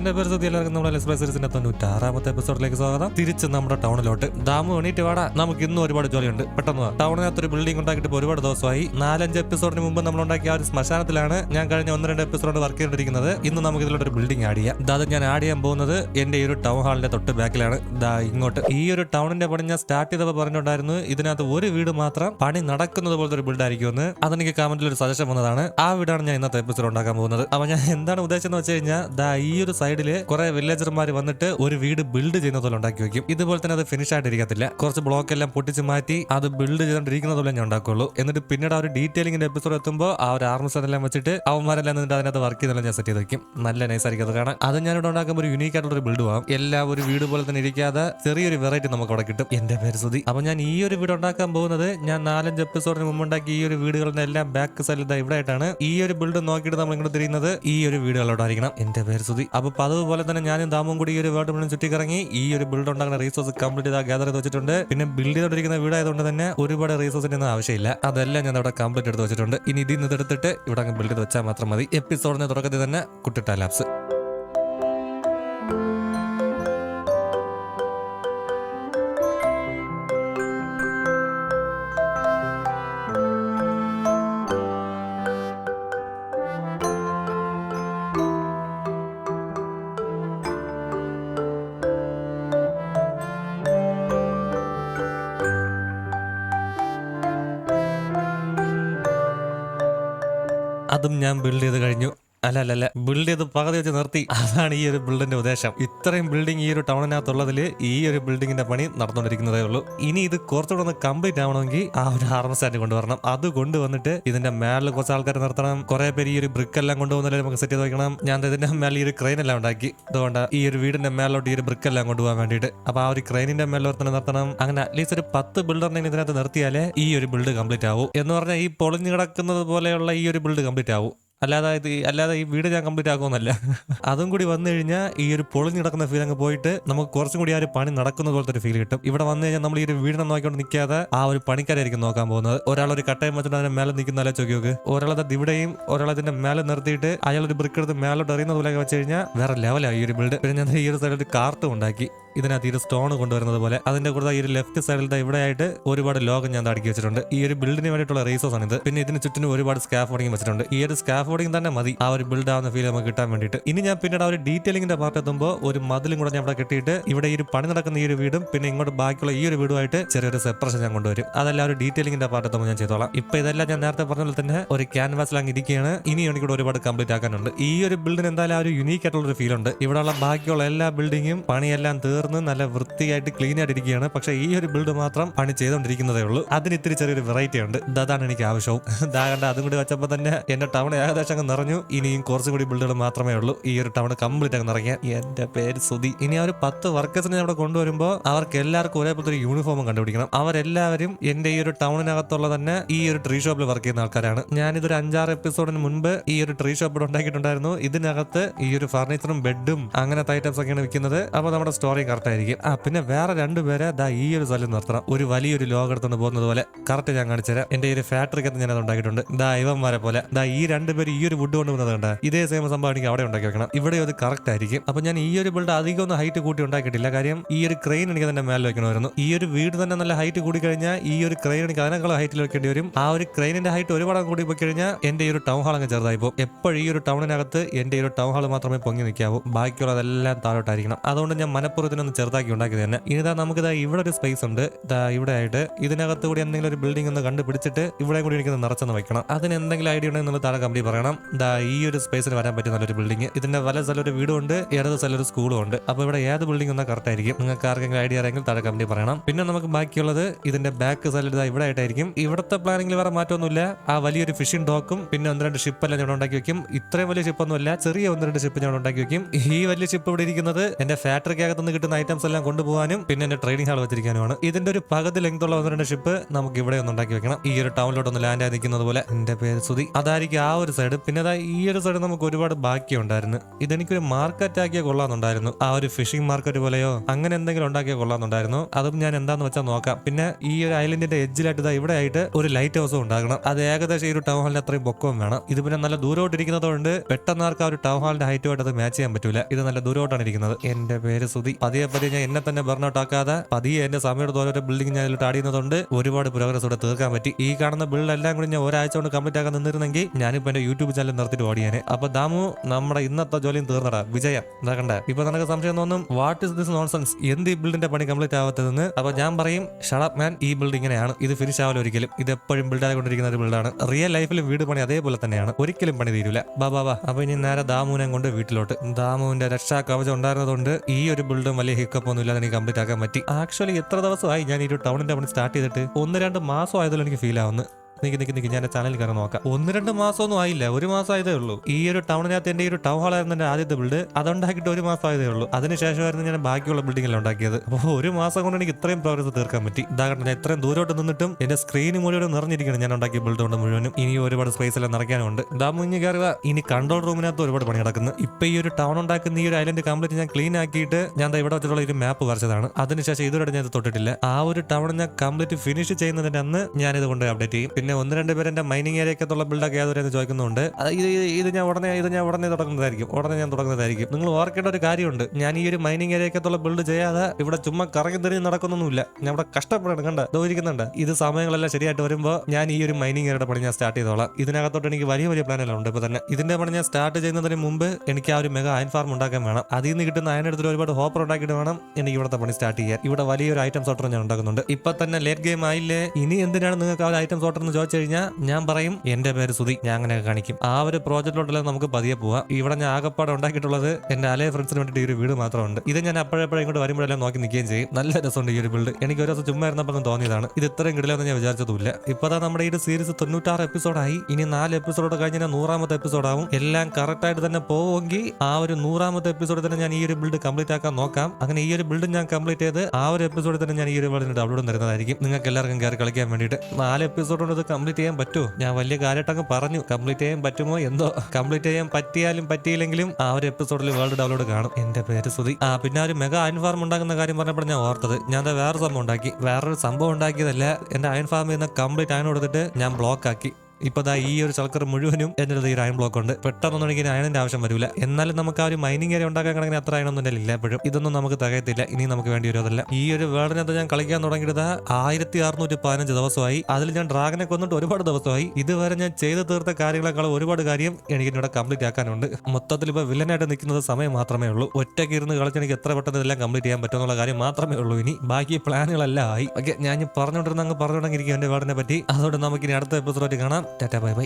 എല്ലാവർക്കും നമ്മുടെ എക്സ്പ്രസ് സീരീസിന്റെ തൊണ്ണൂറ്റാറാമത്തെ എപ്പിസോഡിലേക്ക് സ്വാഗതം. തിരിച്ച് നമ്മുടെ ടൗണിലോട്ട്. ദാമു എണീറ്റ് വാടാ. നമുക്ക് ഇന്നും ഒരുപാട് ജോലിയുണ്ട്. പെട്ടെന്ന് ടൗണിനകത്ത് ഒരു ബിൽഡിംഗ് ഉണ്ടാക്കിയിട്ട് ഒരുപാട് ദിവസമായി. നാലഞ്ച് എപ്പിസോഡിന് മുമ്പ് നമ്മൾ ഉണ്ടാക്കിയ ഒരു ശ്മശാനത്തിലാണ് ഞാൻ കഴിഞ്ഞ ഒന്ന് രണ്ട് എപ്പിസോഡ് വർക്ക് ചെയ്തിരിക്കുന്നത് ഇന്ന് നമുക്ക് ഇതിലൂടെ ഒരു ബിൽഡിംഗ് ആഡ് ചെയ്യാം. അത് ഞാൻ ആഡ് ചെയ്യാൻ പോകുന്നത് എന്റെ ഈ ഒരു ടൗൺ ഹാളിന്റെ തൊട്ട് ബാക്കിലാണ് ദാ ഇങ്ങോട്ട്. ഈ ഒരു ടൗണിന്റെ പണി ഞാൻ സ്റ്റാർട്ട് ചെയ്തപ്പോൾ പറഞ്ഞിട്ടുണ്ടായിരുന്നു ഇതിനകത്ത് ഒരു വീട് മാത്രം പണി നടക്കുന്നത് പോലത്തെ ഒരു ബിൽഡ് ആയിരിക്കുമെന്ന്. അതെനിക്ക് കമന്റിൽ ഒരു സജഷൻ വന്നതാണ്. ആ വീടാണ് ഞാൻ ഇന്നത്തെ എപ്പിസോഡ് ഉണ്ടാക്കാൻ പോകുന്നത്. അപ്പൊ ഞാൻ എന്താണ് ഉദ്ദേശിച്ചെന്ന് വെച്ച് കഴിഞ്ഞാൽ ദാ ഈ ഒരു സൈഡിൽ കുറെ വില്ലേജർമാർ വന്നിട്ട് ഒരു വീട് ബിൽഡ് ചെയ്യുന്ന പോലെ ഉണ്ടാക്കി വെക്കും. ഇതുപോലെ തന്നെ അത് ഫിനിഷ് ആയിട്ടിരിക്കത്തില്ല. കുറച്ച് ബ്ലോക്ക് എല്ലാം പൊട്ടിച്ച് മാറ്റി അത് ബിൽഡ് ചെയ്തോണ്ടിരിക്കുന്ന പോലെ ഞാൻ ഉണ്ടാക്കുള്ളൂ. എന്നിട്ട് പിന്നീട് ആ ഒരു ഡീറ്റെയിലിംഗിന്റെ എപ്പിസോഡ് എത്തുമ്പോൾ ആ ഒരു ആർമസ് എല്ലാം വെച്ചിട്ട് അവന്മാരെല്ലാം നിന്നിട്ട് അതിനകത്ത് വർക്ക് ചെയ്തെല്ലാം ഞാൻ സെറ്റ് ചെയ്ത് വെക്കും. നല്ല നൈസ് ആയിരിക്കും അത് കാണാൻ. അത് ഞാനിവിടെ ഉണ്ടാക്കുമ്പോൾ ഒരു യൂണീക് ആയിട്ടുള്ള ഒരു ബിൽഡ് ആവും. എല്ലാ ഒരു വീട് പോലെ തന്നെ ഇരിക്കാതെ ചെറിയൊരു വെറൈറ്റി നമുക്ക് അവിടെ കിട്ടും. എന്റെ പേര് സുതി അപ്പൊ ഞാൻ ഈ ഒരു വീട് ഉണ്ടാക്കാൻ പോകുന്നത് ഞാൻ നാലഞ്ച് എപ്പിസോഡിന് മുമ്പ് ഉണ്ടാക്കി ഈ ഒരു വീടുകളുടെ എല്ലാം ബാക്ക് സൈഡിൽ ഇവിടെ ആയിട്ടാണ് ഈ ഒരു ബിൽഡ് നോക്കിയിട്ട് നമ്മൾ ഇങ്ങോട്ട് തിരിയുന്നത് ഈ ഒരു വീടുകളോടായിരിക്കണം എന്റെ പേര് സുതി അപ്പൊ പതിവ് അതുപോലെ തന്നെ ഞാനും ദാമും കൂടി ഈ ഒരു വേർഡ് മുഴുവൻ ചുറ്റിക്കിറങ്ങി ഈ ഒരു ബിൽഡ് ഉണ്ടാക്കുന്ന റീസോഴ്സ് കംപ്ലീറ്റ് ചെയ്ത് ഗ്യാദർ ചെയ്ത് വെച്ചിട്ടുണ്ട്. പിന്നെ ബിൽഡ് ചെയ്തോണ്ടിരിക്കുന്ന വീടായതുകൊണ്ട് തന്നെ ഒരുപാട് റീസോഴ്സിന്റെ ഒന്നും ആവശ്യമില്ല. അതെല്ലാം ഞാൻ അവിടെ കംപ്ലീറ്റ് എടുത്ത് വെച്ചിട്ടുണ്ട്. ഇനി ഇതിൽ നിന്ന് എടുത്തിട്ട് ഇവിടെ അങ്ങ് ബിൽഡ് ചെയ്ത് വെച്ചാൽ മാത്രം മതി. എപ്പിസോഡിന്റെ തുടക്കത്തിൽ തന്നെ കുട്ടിട്ട ലാബ്സ് അതും ഞാൻ ബിൽഡ് ചെയ്ത് കഴിഞ്ഞു. അല്ല അല്ല അല്ല ബിൽഡ് ചെയ്ത് പകുതി വെച്ച് നിർത്തി. അതാണ് ഈ ഒരു ബിൽഡിന്റെ ഉദ്ദേശം. ഇത്രയും ബിൽഡിംഗ് ഈ ഒരു ടൗണിനകത്തുള്ളതിൽ ഈ ഒരു ബിൽഡിങ്ങിന്റെ പണി നടന്നുകൊണ്ടിരിക്കുന്നതേ ഉള്ളൂ. ഇനി ഇത് കുറച്ചുകൂടെ ഒന്ന് കംപ്ലീറ്റ് ആവണമെങ്കിൽ ആ ഒരു ഹാർമസ്റ്റാൻഡ് കൊണ്ടുവരണം. അത് കൊണ്ടുവന്നിട്ട് ഇതിന്റെ മേളിൽ കുറച്ച് ആൾക്കാർ നിർത്തണം. കുറെ പേര് ഈ ഒരു ബ്രിക്ക് എല്ലാം കൊണ്ടുവന്നാലേ നമുക്ക് സെറ്റ് ചെയ്ത് വെക്കണം. ഞാൻ ഇതിന്റെ മേളിൽ ഈ ഒരു ക്രെയിൻ എല്ലാം ഉണ്ടാക്കി. അതുകൊണ്ട് ഈ ഒരു വീടിന്റെ മേലോട്ട് ഈ ഒരു ബ്രിക്ക് എല്ലാം കൊണ്ടുപോകാൻ വേണ്ടിയിട്ട്. അപ്പൊ ആ ഒരു ക്രെയിനിന്റെ ഒരുത്തനെ നിർത്തണം. അങ്ങനെ അറ്റ്ലീസ്റ്റ് ഒരു പത്ത് ബിൽഡറിനെ ഇതിനകത്ത് നിർത്തിയാലേ ഈ ഒരു ബിൽഡ് കംപ്ലീറ്റ് ആവൂ. എന്ന് പറഞ്ഞാൽ ഈ പൊളിഞ്ഞു കിടക്കുന്നത് പോലെയുള്ള ഈ ഒരു ബിൽഡ് കംപ്ലീറ്റ് ആവൂ. അല്ലാതെ ഇത് അല്ലാതെ ഈ വീട് ഞാൻ കംപ്ലീറ്റ് ആക്കുമെന്നല്ല. അതും കൂടി വന്നു കഴിഞ്ഞാൽ ഈ ഒരു പൊളിഞ്ഞു കിടക്കുന്ന ഫീൽ അങ്ങ് പോയിട്ട് നമുക്ക് കുറച്ചും കൂടി ആ ഒരു പണി നടക്കുന്ന പോലത്തെ ഒരു ഫീൽ കിട്ടും. ഇവിടെ വന്നു കഴിഞ്ഞാൽ നമ്മൾ ഈ ഒരു വീടിനെ നോക്കിക്കൊണ്ട് നിൽക്കാതെ ആ ഒരു പണിക്കാരായിരിക്കും നോക്കാൻ പോകുന്നത്. ഒരാൾ ഒരു കട്ടയം വെച്ചിട്ട് അതിന്റെ മേലെ നിൽക്കുന്ന അല്ലെ ചോക്കി ഒരാളത് ഇവിടെയും ഒരാളതിന്റെ മേലെ നിർത്തിയിട്ട് അയാൾ ഒരു ബ്രിക്ക് എടുത്ത് മേലോട്ട് എറിയുന്ന പോലെ വെച്ച് കഴിഞ്ഞാൽ വേറെ ലെവലാണ് ഈ ഒരു ബിൽഡ് പിന്നെ ഞാൻ ഈ ഒരു സൈഡിൽ ഒരു കാർട്ടും ഉണ്ടാക്കി. ഇതിനകത്ത് ഈ ഒരു സ്റ്റോൺ കൊണ്ടുവരുന്നത് പോലെ. അതിന്റെ കൂടെ ഈ ഒരു ലെഫ്റ്റ് സൈഡിൽ ഇവിടെ ആയിട്ട് ഒരുപാട് ലോകം ഞാൻ അടുക്കി വെച്ചിട്ടുണ്ട്. ഈ ഒരു ബിൽഡിന് വേണ്ടിയിട്ടുള്ള റീസോസ് ആണ് ഇത്. പിന്നെ ഇതിന് ചുറ്റിനും ഒരുപാട് സ്കാഫ് വെച്ചിട്ടുണ്ട്. ഈ ഒരു സ്കാഫ് ബോർഡിംഗ് തന്നെ മതി. ആ ഒരു ബിൽഡ് ആവുന്ന ഫീൽ നമുക്ക് കിട്ടാൻ വേണ്ടിയിട്ട്. ഇനി ഞാൻ പിന്നീട് ആ ഒരു ഡീറ്റെയിലിംഗിന്റെ പാർട്ട് എത്തുമ്പോൾ ഒരു മതിലും കൂടെ ഞാൻ ഇവിടെ കെട്ടിയിട്ട് ഇവിടെ ഈ ഒരു പണി നടക്കുന്ന ഈ ഒരു വീടും പിന്നെ ഇങ്ങോട്ട് ബാക്കിയുള്ള ഈ ഒരു വീടുമായിട്ട് ചെറിയൊരു സെപ്പറേഷൻ ഞാൻ കൊണ്ടുവരും. അതെല്ലാം ഒരു ഡീറ്റെയിലിംഗിന്റെ പാർട്ട് എത്തുമ്പോൾ ഞാൻ ചെയ്തോളാം. ഇപ്പൊ ഇതെല്ലാം ഞാൻ നേരത്തെ പറഞ്ഞ പോലെ തന്നെ ഒരു ക്യാൻവാസിൽ അങ്ങ് ഇരിക്കുകയാണ്. ഇനി എനിക്കൂടെ ഒരുപാട് കംപ്ലീറ്റ് ആക്കാനുണ്ട്. ഈ ഒരു ബിൽഡിന് എന്തായാലും ഒരു യുണീക്ക് ആയിട്ടുള്ള ഒരു ഫീൽ ഉണ്ട്. ഇവിടെയുള്ള ബാക്കിയുള്ള എല്ലാ ബിൽഡിങ്ങും പണിയെല്ലാം തീർന്ന് നല്ല വൃത്തിയായിട്ട് ക്ലീൻ ആയിട്ട് ഇരിക്കുകയാണ്. പക്ഷെ ഈ ഒരു ബിൽഡ് മാത്രം പണി ചെയ്തുകൊണ്ടിരിക്കുന്നതേ ഉള്ളൂ. അതിന് ഇത്തിരി ചെറിയൊരു വെറൈറ്റി ഉണ്ട്. അതാണ് എനിക്ക് ആവശ്യവും. ഇതാകണ്ട അതും കൂടി വെച്ചപ്പോൾ തന്നെ എന്റെ ടൗൺ ഏകദേശം അങ്ങ് നിറഞ്ഞു. ഇനിയും കുറച്ചും കൂടി ബിൽഡുകൾ മാത്രമേ ഉള്ളൂ. ഈ ഒരു ടൗൺ കംപ്ലീറ്റ് അങ്ങ് നിറങ്ങിയ എന്റെ പേര് സുധി. ഇനി ആ ഒരു പത്ത് വർക്കേഴ്സിനെ അവിടെ കൊണ്ടുവരുമ്പോൾ അവർക്ക് എല്ലാവർക്കും ഒരേപോലത്തെ ഒരു യൂണിഫോം കണ്ടുപിടിക്കണം. അവരെല്ലാവരും എന്റെ ഈ ഒരു ടൗണിനകത്തുള്ള തന്നെ ഈ ഒരു ട്രീ ഷോപ്പിൽ വർക്ക് ചെയ്യുന്ന ആൾക്കാരാണ്. ഞാനിതൊരു അഞ്ചാറ് എപ്പിസോഡിന് മുൻപ് ഈ ഒരു ട്രീ ഷോപ്പ് ഉണ്ടാക്കിയിട്ടുണ്ടായിരുന്നു. ഇതിനകത്ത് ഈ ഒരു ഫർണിച്ചറും ബെഡും അങ്ങനത്തെ ഐറ്റംസ് ഒക്കെയാണ് വിൽക്കുന്നത്. അപ്പോൾ നമ്മുടെ സ്റ്റോറി കറക്റ്റ് ആയിരിക്കും. ആ പിന്നെ വേറെ രണ്ടുപേരെ ദാ ഈ ഒരു സ്ഥലം നിർത്തണം. ഒരു വലിയൊരു ലോകം എടുത്തുകൊണ്ട് പോകുന്നത് പോലെ. കറക്റ്റ് ഞാൻ കാണിച്ചുതരാം. എന്റെ ഈ ഒരു ഫാക്ടറിക്കകത്ത് ഞാൻ അത് ഉണ്ടാക്കിയിട്ടുണ്ട്. ദാ ഇവന്മാരെ പോലെ. ദാ ഈ രണ്ടുപേരും ഈ ഒരു വുഡ് കൊണ്ടുവന്നത് കണ്ട ഇതേ സെയിം സംഭവം എനിക്ക് അവിടെ ഉണ്ടാക്കി വെക്കണം. ഇവിടെ അത് കറക്റ്റ് ആയിരിക്കും. അപ്പൊ ഞാൻ ഈ ഒരു ബിൽഡ് അധികം ഒന്നും ഹൈറ്റ് കൂട്ടി ഉണ്ടാക്കിയിട്ടില്ല. കാര്യം ഈ ഒരു ക്രെയിൻ എനിക്ക് തന്നെ മേലെ വെക്കണമായിരുന്നു. ഈ ഒരു വീട് തന്നെ നല്ല ഹൈറ്റ് കൂടി കഴിഞ്ഞാൽ ഈ ഒരു ക്രെയിൻ എനിക്ക് അതിനേക്കാൾ ഹൈറ്റിൽ വെക്കേണ്ടി വരും. ആ ഒരു ക്രെയിനിന്റെ ഹൈറ്റ് ഒരുപാട് കൂടി പോയി കഴിഞ്ഞാൽ എന്റെ ഈ ഒരു ടൗൺ ഹാൾ അങ്ങ് ചെറുതായി പോകും. എപ്പോഴും ഈ ഒരു ടൗണിനകത്ത് എന്റെ ഒരു ടൗൺ ഹാൾ മാത്രമേ പൊങ്ങി നിൽക്കാവൂ. ബാക്കിയുള്ളതെല്ലാം താഴോട്ടായിരിക്കണം. അതുകൊണ്ട് ഞാൻ മനഃപൂർവത്തിനൊന്ന് ചെറുതാക്കി ഉണ്ടാക്കിയത് തന്നെ. ഇനിതാ നമുക്ക് ഇതാ ഇവിടെ ഒരു സ്പേസ് ഉണ്ട്. ഇവിടെ ആയിട്ട് ഇതിനകത്ത് കൂടി എന്തെങ്കിലും ഒരു ബിൽഡിംഗ് ഒന്ന് കണ്ടുപിടിച്ചിട്ട് ഇവിടെ കൂടി എനിക്ക് നിറച്ചെന്ന് വെക്കണം. അതിന് എന്തെങ്കിലും ഐഡിയ ഉണ്ടെങ്കിൽ താഴെ കമ്പനി പറയണം. ദാ ഈ ഒരു സ്പേസിൽ വരാൻ പറ്റിയ നല്ലൊരു ബിൽഡിംഗ് ഇതിന്റെ വല സ്ഥലം ഒരു വീടും ഉണ്ട് ഇടത് സ്ഥലം ഒരു സ്കൂളും ഉണ്ട് അപ്പോൾ ഇവിടെ ഏത് ബിൽഡിംഗ് ഒന്നും കറക്റ്റ് ആയിരിക്കും? നിങ്ങൾക്ക് ആർക്കെങ്കിലും ഐഡിയ അറിയെങ്കിൽ താഴെ കമ്പനി പറയണം. പിന്നെ നമുക്ക് ബാക്കിയുള്ളത് ഇതിന്റെ ബാക്ക് സൈഡിൽ ഇതാ ഇവിടെ ആയിട്ടായിരിക്കും. ഇവിടത്തെ പ്ലാനിംഗിൽ വേറെ മാറ്റമൊന്നുമില്ല. ആ വലിയൊരു ഫിഷിംഗ് ഡോക്കും പിന്നെ ഒന്ന് രണ്ട് ഷിപ്പ് എല്ലാം ഞാൻ ഉണ്ടാക്കി വെക്കും. ഇത്രയും വലിയ ഷിപ്പ് ഒന്നുമില്ല ചെറിയ ഒന്ന് രണ്ട് ഷിപ്പ് ഞാൻ ഉണ്ടാക്കി വെക്കും. ഈ വലിയ ഷിപ്പ് ഇവിടെ ഇരിക്കുന്നത് എന്റെ ഫാക്ടറിക്ക് നിന്ന് കിട്ടുന്ന ഐറ്റംസ് എല്ലാം കൊണ്ടുപോകാനും പിന്നെ എന്റെ ട്രെയിനിങ് ഹാൾ വെച്ചിരിക്കാനുമാണ്. ഇതിന്റെ ഒരു പകുതി ലെങ്ത് ഉള്ള ഒന്ന് രണ്ട് ഷിപ്പ് നമുക്ക് ഇവിടെ ഒന്ന് ഉണ്ടാക്കി വെക്കണം. ഈ ഒരു ടൗണിലോട്ട് ഒന്ന് ലാൻഡ് ആയി നിൽക്കുന്നത് പോലെ. എന്റെ പേര് സുതി അതായിരിക്കും ആ ഒരു സൈഡ് സൈഡ് പിന്നെ ദാ ഈ ഒരു സൈഡ് നമുക്ക് ഒരുപാട് ബാക്കിയുണ്ടായിരുന്നു. ഇതെനിക്കൊരു മാർക്കറ്റ് ആക്കിയ കൊള്ളാന്നുണ്ടായിരുന്നു. ആ ഒരു ഫിഷിംഗ് മാർക്കറ്റ് പോലെയോ അങ്ങനെ എന്തെങ്കിലും ഉണ്ടാക്കിയ കൊള്ളാന്നുണ്ടായിരുന്നു. അതും ഞാൻ എന്താന്ന് വെച്ചാൽ നോക്കാം. പിന്നെ ഈ ഒരു ഐലൻഡിന്റെ എഡ്ജിലായിട്ട് ഇതാ ഇവിടെ ആയിട്ട് ഒരു ലൈറ്റ് ഹൗസും ഉണ്ടാകണം. അത് ഏകദേശം ഈ ഒരു ടൗൺ ഹാളിന് അത്രയും പൊക്കവും വേണം. ഇത് പിന്നെ നല്ല ദൂരോട്ടിരിക്കുന്നതുകൊണ്ട് പെട്ടെന്ന് ആർക്ക് ആ ഒരു ടൗൺ ഹാളിന്റെ ഹൈറ്റുമായിട്ട് അത് മാച്ച് ചെയ്യാൻ പറ്റൂല. ഇത് നല്ല ദൂരോട്ടാണ് ഇരിക്കുന്നത്. എന്റെ പേര് സുതി പതിയെ പതിയെ ഞാൻ എന്നെ തന്നെ ബർണൗട്ട് ആക്കാതെ പതിയെ എന്റെ സമയത്ത് ഓരോ ബിൽഡിംഗ് ഞാൻ ഇതിലോട്ട് ആടിയുന്നതുകൊണ്ട് ഒരുപാട് പ്രോഗ്രസ് ഇവിടെ തീർക്കാൻ പറ്റി. ഈ കാണുന്ന ബിൽഡ് എല്ലാം കൂടി ഞാൻ ഒരാഴ്ച കൊണ്ട് കംപ്ലീറ്റ് ആക്കാൻ നിന്നിരുന്നെങ്കിൽ ഞാനിപ്പോ എന്റെ യൂട്യൂബ് ചാനൽ നിർത്തിട്ട് ഓടിയാനെ അപ്പൊ ദാമു നമ്മുടെ ഇന്നത്തെ ജോലിയും തീർന്നടാ. വിജയം. എന്താ കണ്ടേ. ഇപ്പൊ നിനക്ക് സംശയം തോന്നും വാട്ട് ഇസ് ദിസ് നോൺസെൻസ് എന്ത് ഈ ബിൽഡിന്റെ പണി കംപ്ലീറ്റ് ആവാത്തതെന്ന്? അപ്പൊ ഞാൻ പറയും ഷടപ്പ് മാൻ ഈ ബിൽഡ് ഇങ്ങനെയാണ്. ഇത് ഫിനിഷ് ആവില്ല ഒരിക്കലും. ഇത് എപ്പോഴും ബിൽഡ് ആയിക്കൊണ്ടിരിക്കുന്ന ഒരു ബിൽഡാണ് റിയൽ ലൈഫിൽ വീട് പണി അതേപോലെ തന്നെയാണ്. ഒരിക്കലും പണി തീരൂല. ബാ ബാ അപ്പൊ ഇനി നേരെ ദാമുവിനെ കൊണ്ട് വീട്ടിലോട്ട്. ദാമുവിന്റെ രക്ഷാ കവചം ഉണ്ടായിരുന്നതുകൊണ്ട് ഈ ഒരു ബിൽഡും വലിയ ഹിക്കപ്പ് ഒന്നും ഇല്ലാതെ എനിക്ക് കംപ്ലീറ്റ് ആക്കാൻ പറ്റി. ആക്ച്വലി എത്ര ദിവസമായി ഞാൻ ഈ ഒരു ടൗണിന്റെ പണി സ്റ്റാർട്ട് ചെയ്തിട്ട് ഒന്ന് രണ്ട് മാസം ആയതുകൊണ്ട് എനിക്ക് ഫീൽ ആവുന്നു. നിക്ക് നിക്ക് നിക്ക്. ഞാൻ ചാനലിൽ കയറി നോക്കാം. ഒന്ന് രണ്ട് മാസമൊന്നും ആയില്ല. ഒരു മാസം ആയതേ ഉള്ളൂ. ഈ ഒരു ടൗണിനകത്ത് എന്റെ ഈ ഒരു ടൗൺ ഹാളായിരുന്നു എന്റെ ആദ്യത്തെ ബിൽഡ് അതുണ്ടാക്കിയിട്ട് ഒരു മാസം ആയതേ ഉള്ളൂ. അതിനുശേഷമായിരുന്നു ഞാൻ ബാക്കിയുള്ള എല്ലാം ഉണ്ടാക്കിയത്. അപ്പോൾ ഒരു മാസം കൊണ്ട് എനിക്ക് ഇത്രയും പ്രോഗ്രസ് തീർക്കാൻ പറ്റി. ഇതാകട്ടെ ഞാൻ ഇത്രയും ദൂരോട്ട് നിന്നിട്ടും എന്റെ സ്ക്രീൻ മുഴുവൻ നിറഞ്ഞിരിക്കണം ഞാൻ ഉണ്ടാക്കിയ ബിൽഡ് കൊണ്ട് മുഴുവനും. ഇനി ഒരുപാട് സ്പേസ് എല്ലാം നിറയ്ക്കാനുണ്ട് ഇതാ മുന്നിൽ കയറുക ഇനി കൺട്രോൾ റൂമിനകത്ത് ഒരുപാട് പണി നടക്കുന്നു. ഇപ്പൊ ഈ ഒരു ടൗൺ ഉണ്ടാക്കുന്ന ഈ ഒരു ഐലൻഡ് കംപ്ലീറ്റ് ഞാൻ ക്ലീൻ ആക്കിയിട്ട് ഞാൻ ഇവിടെ വെച്ചിട്ടുള്ള ഒരു മാപ്പ് വരച്ചതാണ്. അതിനുശേഷം ഇതുവരെ ഞാൻ തൊട്ടിട്ടില്ല. ആ ഒരു ടൗൺ ഞാൻ കംപ്ലീറ്റ് ഫിനിഷ് ചെയ്യുന്നതിന് അന്ന് ഞാനിത് കൊണ്ട് അപ്ഡേറ്റ് ചെയ്യും. പിന്നെ ഒന്ന് രണ്ട് പേര് എന്റെ മൈനിങ് ഏരിയക്കത്തുള്ള ബിൽഡൊക്കെ ഏതൊരു ചോദിക്കുന്നുണ്ട്. ഇത് ഇത് ഞാൻ ഉടനെ ഇത് ഞാൻ ഉടനെ തുടങ്ങുന്നതായിരിക്കും. ഉടനെ ഞാൻ തുടങ്ങുന്നതായിരിക്കും. നിങ്ങൾ ഓർക്കേണ്ട ഒരു കാര്യമുണ്ട്. ഞാൻ ഈ ഒരു മൈനിങ് ഏരിയക്കത്തുള്ള ബിൽഡ് ചെയ്യാതെ ഇവിടെ ചുമ്മാ കറങ്ങി തിരിഞ്ഞ് നടക്കുന്നൊന്നുമില്ല. ഞാൻ ഇവിടെ കഷ്ടപ്പെടണം കണ്ട? ദോഹിക്കുന്നുണ്ട് ഇത് സമയങ്ങളെല്ലാം ശരിയായിട്ട് വരുമ്പോൾ ഞാൻ ഈ ഒരു മൈനിങ് ഏരിയയുടെ പണി ഞാൻ സ്റ്റാർട്ട് ചെയ്തോളാം. ഇതിനകത്തോട്ട് എനിക്ക് വലിയ വലിയ പ്ലാനെല്ലാം ഉണ്ട് ഇപ്പൊ തന്നെ. ഇതിന്റെ പണി ഞാൻ സ്റ്റാർട്ട് ചെയ്യുന്നതിന് മുമ്പ് എനിക്ക് ആ ഒരു മെഗാ അയൺ ഫാർം ഉണ്ടാക്കാൻ വേണം. അതിൽ നിന്ന് കിട്ടുന്ന അയനെടുത്തിൽ ഒരുപാട് ഹോപ്പർ ഉണ്ടാക്കിയിട്ട് വേണം എനിക്ക് ഇവിടുത്തെ പണി സ്റ്റാർട്ട് ചെയ്യാൻ. ഇവിടെ വലിയൊരു ഐറ്റം സോട്ടർ ഞാൻ ഉണ്ടാക്കുന്നുണ്ട്. ഇപ്പൊ തന്നെ ലേറ്റ് ഗെയിം ആയില്ലേ? ഇനി എന്തിനാണ് നിങ്ങൾക്ക് ആ ഒരു ഐറ്റം സോട്ടർ എന്ന് ചോദിച്ചു കഴിഞ്ഞാൽ ഞാൻ പറയും എന്റെ പേര് സുധി ഞാൻ അങ്ങനെ കാണിക്കും. ആ ഒരു പ്രോജക്റ്റിലോട്ടെല്ലാം നമുക്ക് പതിയെ പോവാം. ഇവിടെ ഞാൻ ആകപ്പാടെ ഉണ്ടാക്കിയിട്ടുള്ളത് എന്റെ അലയ ഫ്രണ്ട്സിന് വേണ്ടിയിട്ട് ഈ ഒരു വീട് മാത്രമുണ്ട്. ഇത് ഞാൻ അപ്പോഴെപ്പോഴും ഇങ്ങോട്ട് വരുമ്പോഴെല്ലാം നോക്കി നിൽക്കുകയും ചെയ്യും. നല്ല രസമുണ്ട് ഈ ഒരു ബിൽഡ് എനിക്ക് ഒരു ദിവസം ചുമ്മാ ഇരുന്നപ്പോൾ തോന്നിയതാണ്. ഇത് ഇത്രയും കിട്ടില്ലെന്ന് ഞാൻ വിചാരിച്ചതുമില്ല. ഇപ്പതാ നമ്മുടെ ഈ ഒരു സീരീസ് തൊണ്ണൂറ്റാറ് എപ്പിസോഡായി ഇനി നാല് എപ്പിസോഡ് കഴിഞ്ഞാൽ നൂറാമത്തെ എപ്പിസോഡ് ആവും. എല്ലാം കറക്റ്റ് ആയിട്ട് തന്നെ പോവുമെങ്കിൽ ആ ഒരു നൂറാമത്തെ എപ്പിസോഡിൽ തന്നെ ഞാൻ ഈ ഒരു ബിൽഡ് കംപ്ലീറ്റ് ആക്കാൻ നോക്കാം. അങ്ങനെ ഈ ഒരു ബിൽഡ് ഞാൻ കംപ്ലീറ്റ് ചെയ്ത് ആ ഒരു എപ്പിസോഡിൽ തന്നെ ഞാൻ ഈ ഒരു ബിൽഡിന്റെ ഡൗൺലോഡ് തരുന്നതായിരിക്കും. നിങ്ങൾക്ക് എല്ലാവർക്കും കയറി കളിക്കാൻ വേണ്ടിയിട്ട്. നാല് എപ്പിസോഡ് കൊണ്ട് ഇത് കംപ്ലീറ്റ് ചെയ്യാൻ പറ്റുമോ ഞാൻ വലിയ കാലഘട്ടം പറഞ്ഞു. കംപ്ലീറ്റ് ചെയ്യാൻ പറ്റുമോ? എന്തോ കംപ്ലീറ്റ് ചെയ്യാൻ പറ്റിയാലും പറ്റിയില്ലെങ്കിലും ആ ഒരു എപ്പിസോഡിൽ വേൾഡ് ഡൗൺലോഡ് കാണും. എന്റെ പേര് സുതി ആ പിന്നെ ഒരു മെഗാ അയൺ ഫാം ഉണ്ടാക്കുന്ന കാര്യം പറഞ്ഞപ്പോൾ ഞാൻ ഓർത്തത്. ഞാൻ വേറെ സംഭവം ഉണ്ടാക്കി. വേറൊരു സംഭവം ഉണ്ടാക്കിയതല്ല. എന്റെ അയൺ ഫാമിൽ നിന്ന് കംപ്ലീറ്റ് അയൺ കൊടുത്തിട്ട് ഞാൻ ബ്ലോക്ക് ആക്കി. ഇപ്പൊ ദാ ഈ ഒരു ചൾക്കർ മുഴുവനും എന്റെ അടുത്ത് ഈ അയൺ ബ്ലോക്ക് ഉണ്ട്. പെട്ടെന്നൊന്നും എനിക്ക് അയണിന്റെ ആവശ്യം വരില്ല എന്നാലും നമുക്ക് ആ ഒരു മൈനിങ് ഏരിയ ഉണ്ടാക്കാൻ കണക്കിന് അത്ര അയണൊന്നും എന്റെ ഇല്ല എപ്പോഴും. ഇതൊന്നും നമുക്ക് തകയത്തില്ല. ഇനി നമുക്ക് വേണ്ടി വരുമതല്ല ഈ ഒരു വേർഡിനകത്ത് ഞാൻ കളിക്കാൻ തുടങ്ങിയത് ആയിരത്തി അറുന്നൂറ്റി പതിനഞ്ച് ദിവസമായി. അതിൽ ഞാൻ ഡ്രാഗനെ കൊന്നിട്ട് ഒരുപാട് ദിവസമായി. ഇതുവരെ ഞാൻ ചെയ്തു തീർത്ത കാര്യങ്ങളെക്കാൾ ഒരുപാട് കാര്യം എനിക്ക് ഇവിടെ കംപ്ലീറ്റ് ആക്കാനുണ്ട്. മൊത്തത്തിൽ ഇപ്പൊ വില്ലനായിട്ട് നിൽക്കുന്നത് സമയം മാത്രമേ ഉള്ളൂ. ഒറ്റയ്ക്ക് ഇരുന്ന് കളിച്ച് എനിക്ക് എത്ര പെട്ടെന്ന് ഇതെല്ലാം കംപ്ലീറ്റ് ചെയ്യാൻ പറ്റുമെന്നുള്ള കാര്യം മാത്രമേ ഉള്ളൂ ഇനി. ബാക്കി പ്ലാനുകളെല്ലാം ആയി. ഓക്കെ ഞാൻ പറഞ്ഞുകൊണ്ടിരുന്ന അങ്ങ് പറഞ്ഞുകൊണ്ടിരിക്കും എന്റെ വേർഡിനെ പറ്റി. അതുകൊണ്ട് നമുക്ക് ഇനി അടുത്ത എപ്പിസോഡ് കാണാം. Tata bye bye